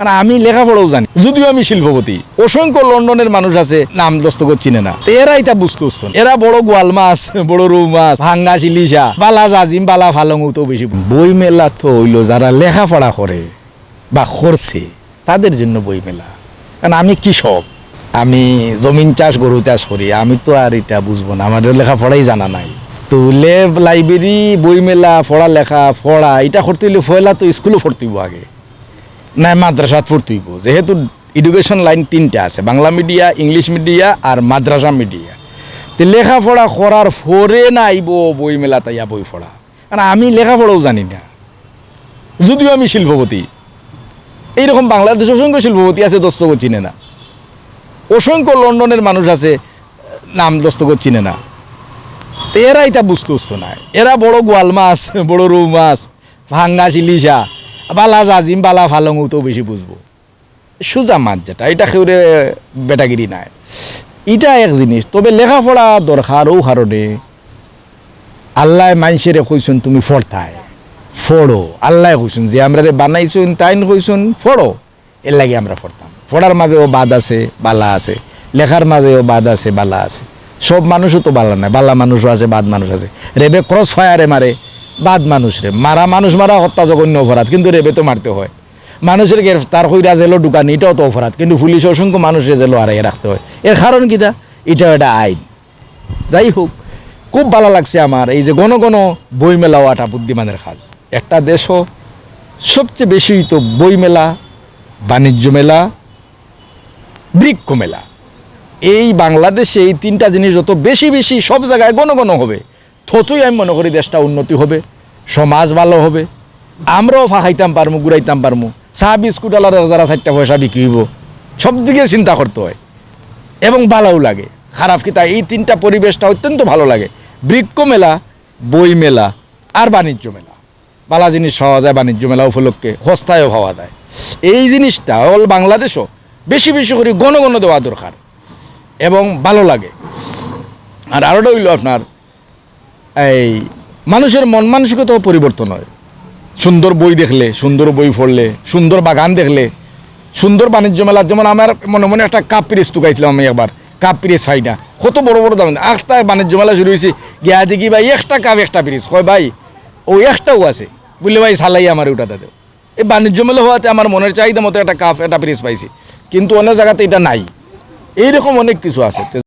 কারণ আমি লেখাপড়াও জানি। যদিও আমি শিল্পপতি। অসংখ্য লন্ডনের মানুষ আছে, নাম দস্তগত চিনে না। তো এরা এটা বুঝতে পারছ এরা বড় গোয়াল মাছ, বড় রৌ মাছ, ভাঙ্গা শিলিশা, বালা জাজিম, বালা ফালং তো বেশি বই মেলা তো হইল যারা লেখাপড়া করে বা করছে, তাদের জন্য বই মেলা কারণ আমি কৃষক। আমি জমিন চাষ, গরু চাষ করি। আমি তো আর এটা বুঝব না। আমাদের লেখাপড়াই জানা নাই। তো লেব, লাইব্রেরি বই মেলা পড়া, এটা করতে হইলে পয়লা তো স্কুলও পড়তে হইব আগে। না মাদ্রাসাত পড়তে যেহেতু এডুকেশন লাইন তিনটা আছে, বাংলা মিডিয়া ইংলিশ মিডিয়া আর মাদ্রাসা মিডিয়া তো লেখাপড়া করার পরে না আইব বই মেলা তাইয়া বই পড়া। কারণ আমি লেখাপড়াও জানি না। যদিও আমি শিল্পপতি। এইরকম বাংলাদেশ অসংখ্য শিল্পপতি আছে, দস্তগত চিনে না। অসংখ্য লন্ডনের মানুষ আছে, নাম দস্তগত চিনে না। এরা এটা বুঝতে না। এরা বড় গোয়াল মাছ, বড় রৌ মাছ, ভাঙ্গা শিলিশা। বালা জাজিম বালা ফালং তো বেশি বুঝব। সোজা মাছ যেটা, এটা কেউরে বেটাগিরি নাই। এটা এক জিনিস, তবে লেখাপড়া দরকার ও কারণে। আল্লাহ মানুষের কইসুন, তুমি ফড়তায় ফড়ো আল্লাহ কইসুন, যে আমরা রে বানাইছুন, তাইন কইসুন ফড়ো এর লাগে আমরা ফড়তাম ফড়ার মাঝেও বাদ আছে, বালা আছে। লেখার মাঝেও বাদ আছে, বালা আছে। সব মানুষও তো বালা নাই, বালা মানুষও আছে, বাদ মানুষ আছে। রেবে ক্রস ফায়ারে মারে। বাদ মানুষ রে। মারা মানুষ মারা হত্যা জঘন্য অপরাধ, কিন্তু রেবে তো মারতে হয়। মানুষের গ্রেফতার কইরা জেলো ঢুকান, এটাও তো অপরাধ, কিন্তু পুলিশ অসংখ্য মানুষের জেলো হারাই রাখতে হয়। এর কারণ কিটা এটাও একটা আইন। যাই হোক, খুব ভালো লাগছে আমার এই যে ঘন ঘন বই মেলা হওয়াটা বুদ্ধিমানের কাজ। একটা দেশও সবচেয়ে বেশি তো বই মেলা বাণিজ্য মেলা, বৃক্ষ মেলা। এই বাংলাদেশে এই তিনটা জিনিস যত বেশি বেশি সব জায়গায় ঘন ঘন হবে। ততই আমি মনে করি দেশটা উন্নতি হবে, সমাজ ভালো হবে। আমরাও ফাঁকাইতাম পারমু, ঘুরাইতাম পারমু। চা, বিস্কুট আলার যারা চারটা পয়সা বিক্রি হইব, সব দিকে চিন্তা করতে হয়। এবং ভালোও লাগে। খারাপ কিতা এই তিনটা পরিবেশটা অত্যন্ত ভালো লাগে। বৃক্ষ মেলা, বই মেলা আর বাণিজ্য মেলা। বালা জিনিস পাওয়া যায়, বাণিজ্য মেলা উপলক্ষে সস্তায়ও পাওয়া যায়। এই জিনিসটা অল বাংলাদেশও বেশি বেশি করে ঘন দেওয়া দরকার। এবং ভালো লাগে। আর আরোটা হইল আপনার এই, মানুষের মন মানসিকতাও পরিবর্তন হয়। সুন্দর বই দেখলে, সুন্দর বই পড়লে, সুন্দর বাগান দেখলে, সুন্দর বাণিজ্য মেলা, যেমন আমার মনে মনে একটা কাপ পিরিস তুকাইছিলাম আমি একবার। কাপ পিরিস ফাই না। কত বড় বড় দাম। একটা বাণিজ্য মেলা শুরু হয়েছে গিয়া দেখি ভাই, একটা কাপ, একটা পিরিস কয় ভাই, ও একটাও আছে। বললে ভাই, সালাই আমার ওটা দাদা এই বাণিজ্য মেলা হওয়াতে আমার মনের চাহিদা মতো একটা কাপ, একটা পিরিস পাইছি। কিন্তু অনেক জায়গাতে এটা নাই। এইরকম অনেক কিছু আছে।